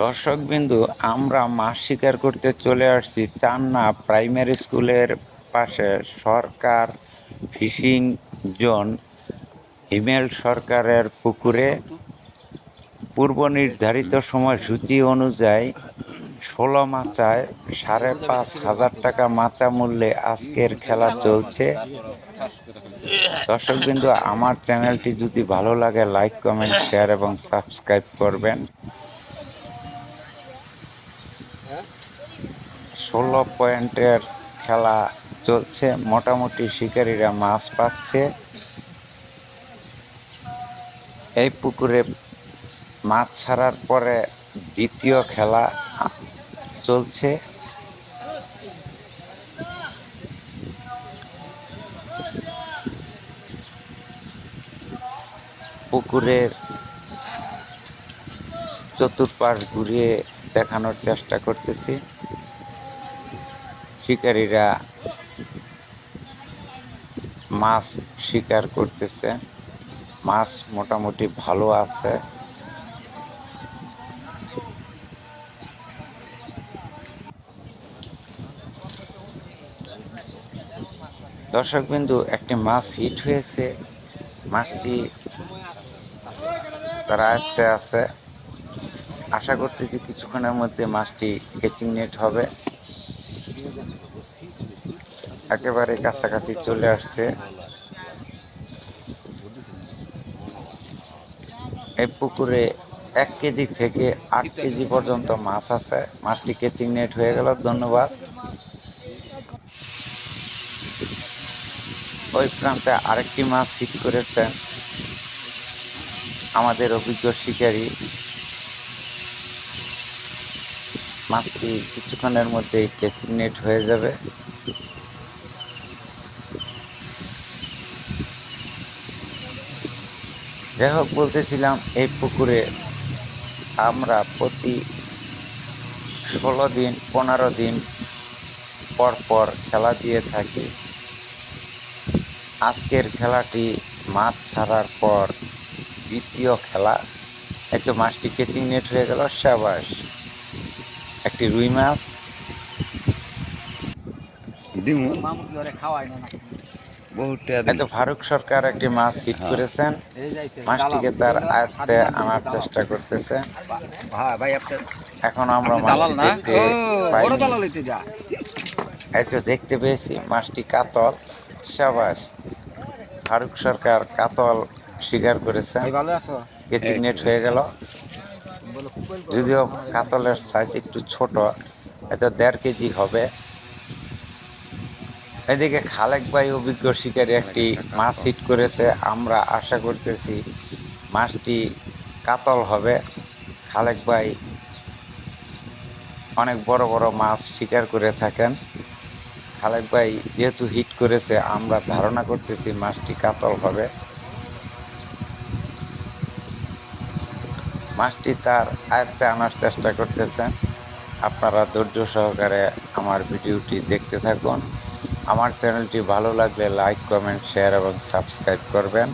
দর্শক বিন্দু আমরা মাছ শিকার করতে চলে আসছি চান্না প্রাইমারি স্কুলের পাশে। সরকার ফিশিং জোন, হিমেল সরকারের পুকুরে। পূর্ব নির্ধারিত সময়সূচি অনুযায়ী ষোলো মাচায় সাড়ে পাঁচ হাজার টাকা মাচা মূল্যে আজকের খেলা চলছে। দর্শক বিন্দু আমার চ্যানেলটি যদি ভালো লাগে, লাইক, কমেন্ট, শেয়ার এবং সাবস্ক্রাইব করবেন। ষোলো পয়েন্টের খেলা চলছে। মোটামুটি শিকারীরা মাছ পাচ্ছে। এই পুকুরে মাছ ছাড়ার পরে দ্বিতীয় খেলা চলছে। পুকুরের চতুর্পাশ ঘুরিয়ে দেখানোর চেষ্টা করতেছি। শিকারীরা মাছ শিকার করতেছে। মাছ মোটামুটি ভালো আছে। দর্শক বিন্দু, একটি মাছ হিট হয়েছে। মাছটি আয়ত্তে আছে। আশা করতেছি কিছুক্ষণের মধ্যে মাছটি কেচিং নেট হবে। একেবারে কাছাকাছি চলে আসছে। এই পুকুরে এক কেজি থেকে আট কেজি পর্যন্ত মাছ আছে। মাছটি কেচিং নেট হয়ে গেল। ধন্যবাদ। ওই প্রান্তে আরেকটি মাছ হিট করেছেন আমাদের অভিজ্ঞ শিকারী। মাছটি কিছুক্ষণের মধ্যেই কেচিং নেট হয়ে যাবে। যাই হোক বলতেছিলাম এই পুকুরে আমরা প্রতি ষোলো দিন পনেরো দিন পর পর খেলা দিয়ে থাকি। আজকের খেলাটি মাছ ছাড়ার পর দ্বিতীয় খেলা। একটু মাছটি কেচিং নেট হয়ে গেল সাবাস। একটি রুই মাছ। খাওয়াই না এত ফারুক সরকার একটি মাছ হিট করেছেন। মাছটিকে তার আয়ত্তে আনার চেষ্টা করতেছে। হ্যাঁ ভাই আপনার এখন আমরা দেখতে বড় পাইনি দালাল এই তো দেখতে পেয়েছি মাছটি কাতল। সাবাস। ফারুক সরকার কাতল স্বীকার করেছেন। কেচিং নেট হয়ে গেল। যদিও কাতলের সাইজ একটু ছোট এত দেড় কেজি হবে। এদিকে খালেক ভাই অভিজ্ঞ শিকারী একটি মাছ হিট করেছে। আমরা আশা করতেছি মাছটি কাতল হবে। খালেক ভাই অনেক বড় বড় মাছ শিকার করে থাকেন। খালেক ভাই যেহেতু হিট করেছে, আমরা ধারণা করতেছি মাছটি কাতল হবে। মাছটি তার আয়ত্তে আনার চেষ্টা করতেছেন। আপনারা ধৈর্য সহকারে আমার ভিডিওটি দেখতে থাকুন। আমার চ্যানেলটি ভালো লাগলে লাইক কমেন্ট শেয়ার এবং সাবস্ক্রাইব করবেন।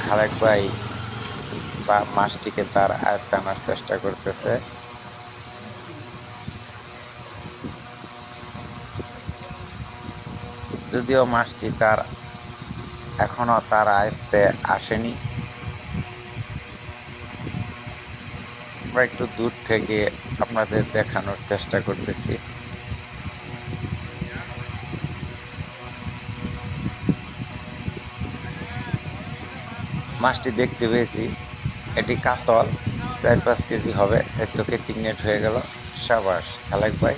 খালেক ভাই বা মাছটিকে তার আয়ত্তে আনার চেষ্টা করতেছে। যদিও মাছটি তার এখনও তার আয়ত্তে আসেনি। আমরা একটু দূর থেকে আপনাদের দেখানোর চেষ্টা করতেছি। মাছটি দেখতে পেয়েছি। এটি কাতল, চার পাঁচ কেজি হবে, এর তোকে নেট হয়ে গেল। সাবাস, খালেক ভাই।